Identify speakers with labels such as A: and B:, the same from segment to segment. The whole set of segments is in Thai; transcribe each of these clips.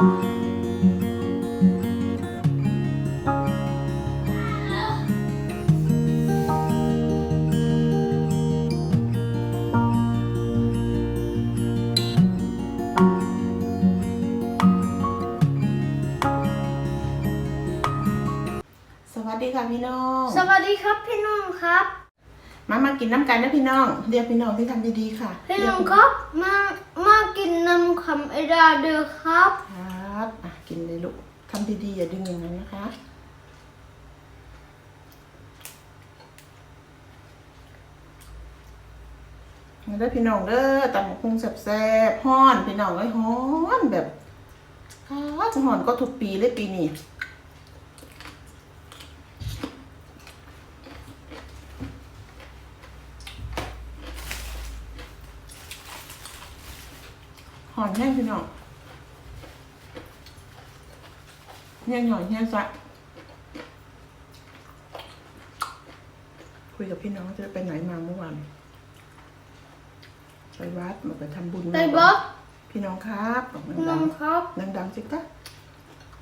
A: สวัสดีค่ะพี่น้อง
B: สวัสดีครับพี่น้องครับ
A: มามากินน้ำกันนะพี่น้อง เรียกพี่น้องที่ทำดีๆค่ะ
B: พี่น้องครับ มามากินน้ำคำไอดาเด้อครับ
A: ครับอะกินเลยลูกทำดีๆอย่าดึงอย่างนั้นนะคะมาเด้อพี่น้องเด้อตำบักหุ่งแซ่บๆฮ้อนพี่น้องเอ้ยฮ้อนแบบฮ้อนจะฮ้อนก็ทุกปีเลยปีนี้ อนแห้งพี่น้องเฮี้ยงหอยเฮี้ยงซะคุยกับพี่น้องจะไปไหนมาเมื่อวานไปวัดมาไปทำบุญ
B: ไดบ๊อบ
A: พี่น้องครับบอก
B: พี่น้
A: ดั
B: อง
A: ง
B: ครับ
A: ๆดังๆสิคะ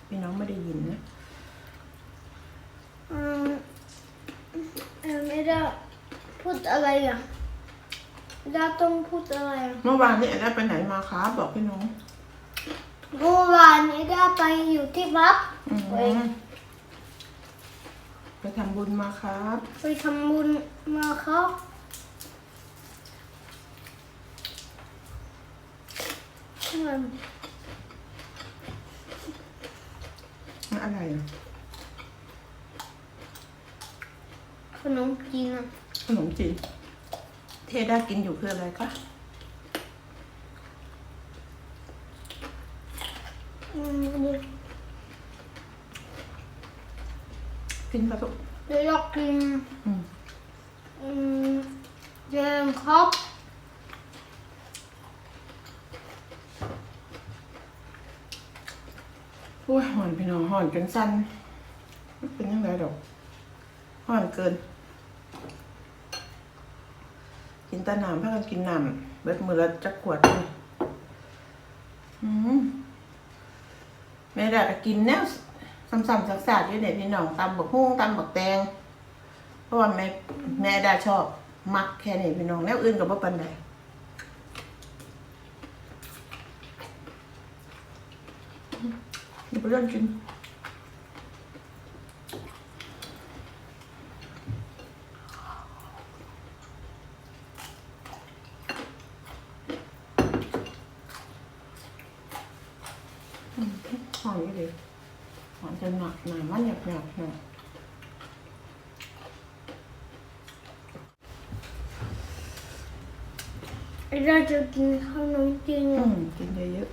A: พี่น้องไม่ได้ยินนะ
B: อืมเอ็มไอดาพูดอะไรอะ ไอดาต้องพูดอะไรอะ
A: เมื่อวานนี้ได้ไปไหนมาครับบอกพี่น้อง
B: เมื่อวานไอดาไปอยู่ที่วัด
A: อืม
B: ไป
A: ไปทำบุญมาครับ
B: ไปทำบุญมาครับอืม
A: อะไรอะ
B: ขนมจีนอะ
A: ขนมจีน เทได้กินอยู่คืออะไรคะ
B: อืมเดี๋ยว
A: กินมาสุก
B: เดี๋ยวอยากกิน
A: อืม
B: อืมเจมครับ
A: โอ้ยหอนพี่น้องหอนจนสั้นไม่เป็นยังไงดอกหอนเกิน กินแตาหนามพากันกินหนามเบิดมือละจักขวดเลยอืมแม่ด้ก็กินแนวซ้ำๆซักๆอยู่เนี่ยพี่น้องตำบักฮุ้งตำบักแตงเพราะว่าแม่แม่ด้ชอบ มักแค่นี้พี่น้องแนวอื่นก็บ่ปานใดนี่ไปเรื่องกิน อืม หอมอยู่ดิหอมจะหนักหนามันหยับหยับหน่อย
B: เราจะกินขนมจีน
A: อื
B: อะ
A: มกินเยอะ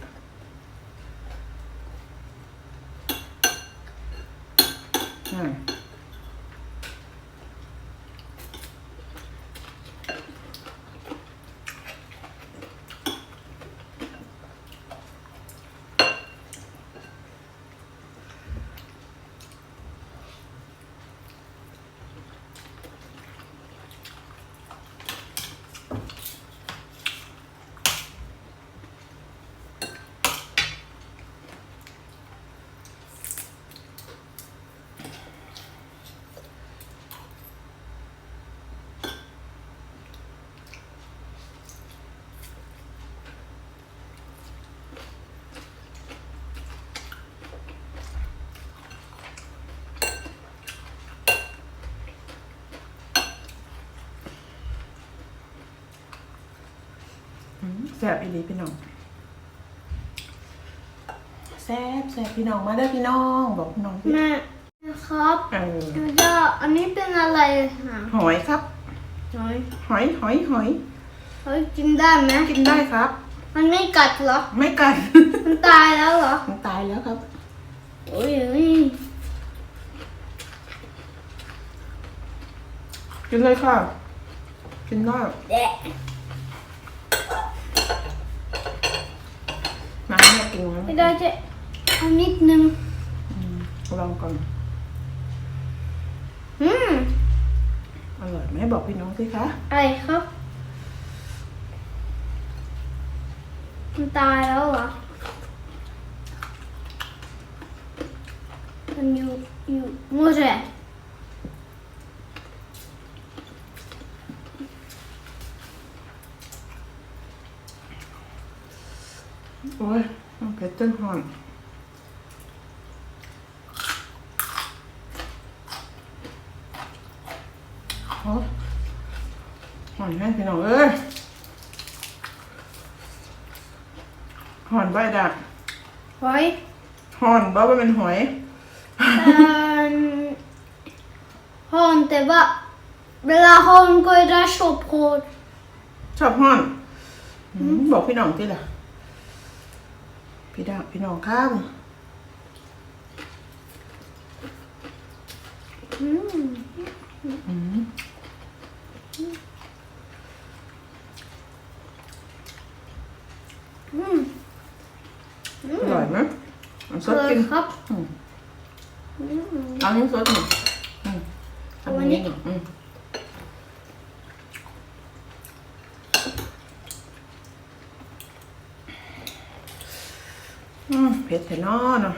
A: ๆอืมอืม แซ่บอีหลีพี่น้องแซ่บแซ่บพี่น้องมาเด้อพี่น้องบอกพี่น้องพี่
B: แม่นะครับ
A: เออ
B: เราอันนี้เป็นอะไรนะ
A: หอยครับ
B: หอย
A: หอยหอยหอย
B: หอยกินได้ไหม
A: กินได้ครับ
B: มันไม่กัดเหรอ
A: ไม่กัด
B: มันตายแล้วเหรอ
A: มันตายแล้วครับ
B: โอ้ยเอ้ย
A: กินเลยค่ะ กินได้
B: แดะ
A: น้ำ เนี่ยกินนะ
B: ไม่ได้จะเอานิดนึง
A: อืมลองก่อน
B: อืม
A: อร่อยไหมบอกพี่น้องสิคะ
B: อะไรครับ มันตายแล้วเหรอ and you you może
A: โอ้ย มันเผ็ดจนหอนโอ้ยหอนแม่พี่น้องเอ้ยหอนใบดัก
B: hoj
A: หอนบ่ว่าเป็นหอย
B: um, har inte va Eller har en goda chophård
A: ชอบหอนอืมบอกพี่น้องที่ล่ะ พี่ดาพี่น้องข้าม
B: mm.
A: อืม
B: Mm.
A: อร่อยไหมเอาสดกิน
B: ครับ
A: อืม
B: Mm.
A: เอานี้สดหน่อยอืมเอาอันนี้หน่อยอืม อืมเผ็ดแท้นอเนาะ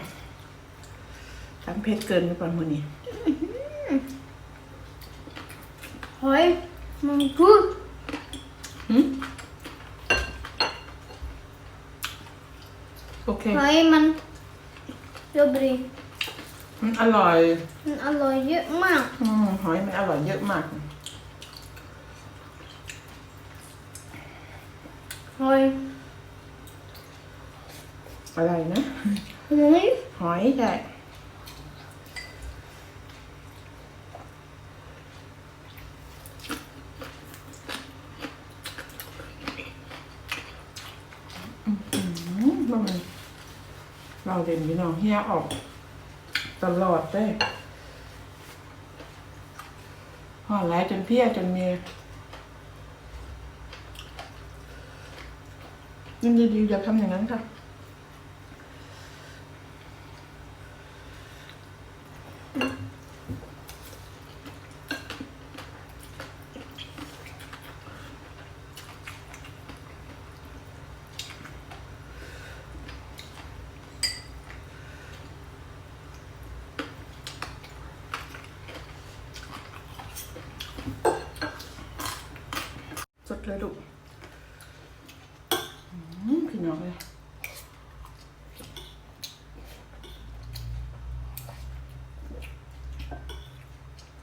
A: ทำเผ็ดเกินไปป่ะมื้อนี้
B: Hoj men gud
A: หืมโอเค
B: Hoj men jag bryr
A: มันอร่อย
B: Men alla gör man
A: อืมหอยมันอร่อยเยอะมาก
B: Hoj
A: อะไรนะ
B: Hoj
A: หอยใช่อื้อหือว่ามันเราเด่นพี่น้องเฮียออก ตลอดเลยห่อหลายจนเพี้ยจนมียินดีๆอย่าทำอย่างนั้นค่ะ สดเลยลูกอืมพี่น้องเลย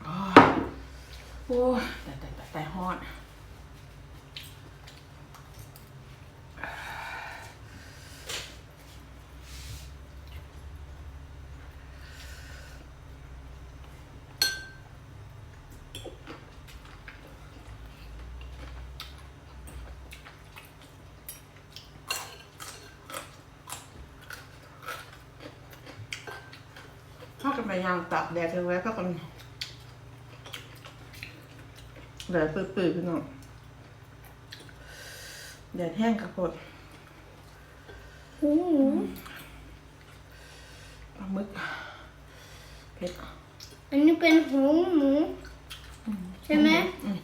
A: โอ้ยโอ้ยแต่แต่แต่แต่ฮอด พ่อกันไปยางตากแดดเลยไว้พ่อกันแดดปื้อๆพี่น้องแดดแห้งกระปด
B: Mm.
A: ปลาหมึกเผ็ด
B: อันนี้เป็นหูหมูใช่ไหม
A: อืม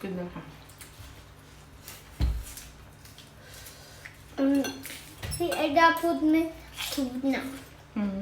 A: กินเลยค่ะ
B: อืมที่ไอ้ดาพูดไม่ถูกนะ
A: อืม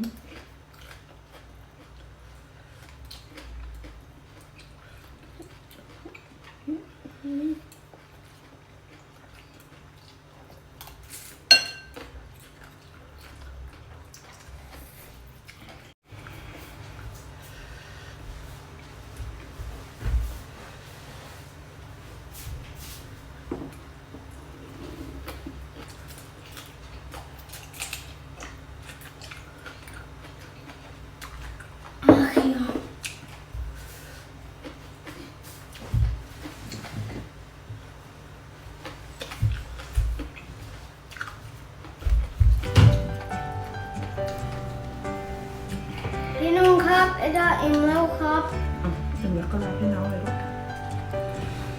B: ไอ้ดาอิ่มแล้วครับ
A: อะกินแล้วก็รอพี่น้องเลยลูก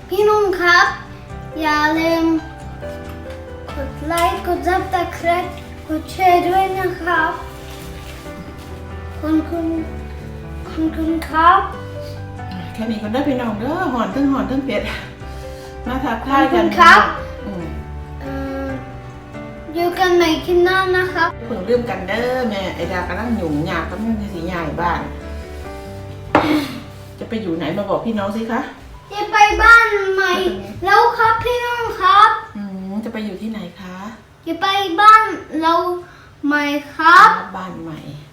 B: พี่น้องครับ อย่าลืมกดไลค์กดซับสไครต์กดแชร์ด้วยนะครับคุณคุณคุณคุณครับ
A: แค่นี้ก็ได้พี่น้องเด้อหอนทั้งหอนทั้งเผ็ด มาทักทายกัน
B: ขอบคุณครับ
A: อืม
B: เอ่ออยู่กันใหม่คลิปหน้านะครับ
A: เพิ่งลืมกันเด้อแม่ไอดากำลังหยุ่งหยากกำลังจะสีใหญ่บ้านจะ ไปอยู่ไหนมาบอกพี่น้องสิคะ
B: จะไปบ้านใหม่ แล้วครับพี่น้องครับ
A: อืมจะไปอยู่ที่ไหนคะ
B: จะไปบ้านเราใหม่ครับ
A: บ้านใหม่
B: ค